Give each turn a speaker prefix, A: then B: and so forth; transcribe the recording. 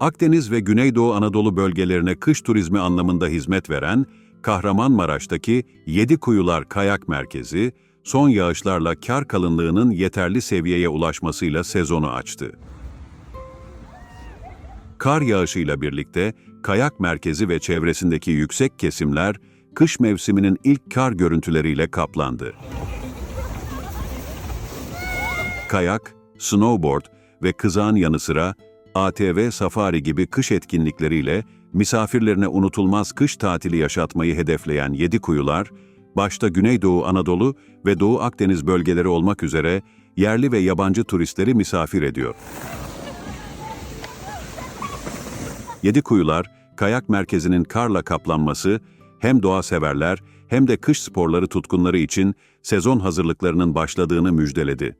A: Akdeniz ve Güneydoğu Anadolu bölgelerine kış turizmi anlamında hizmet veren Kahramanmaraş'taki Yedi Kuyular Kayak Merkezi, son yağışlarla kar kalınlığının yeterli seviyeye ulaşmasıyla sezonu açtı. Kar yağışıyla birlikte kayak merkezi ve çevresindeki yüksek kesimler kış mevsiminin ilk kar görüntüleriyle kaplandı. Kayak, snowboard ve kızağın yanı sıra ATV safari gibi kış etkinlikleriyle misafirlerine unutulmaz kış tatili yaşatmayı hedefleyen Yedi Kuyular, başta Güneydoğu Anadolu ve Doğu Akdeniz bölgeleri olmak üzere yerli ve yabancı turistleri misafir ediyor. Yedi Kuyular, kayak merkezinin karla kaplanması hem doğa severler hem de kış sporları tutkunları için sezon hazırlıklarının başladığını müjdeledi.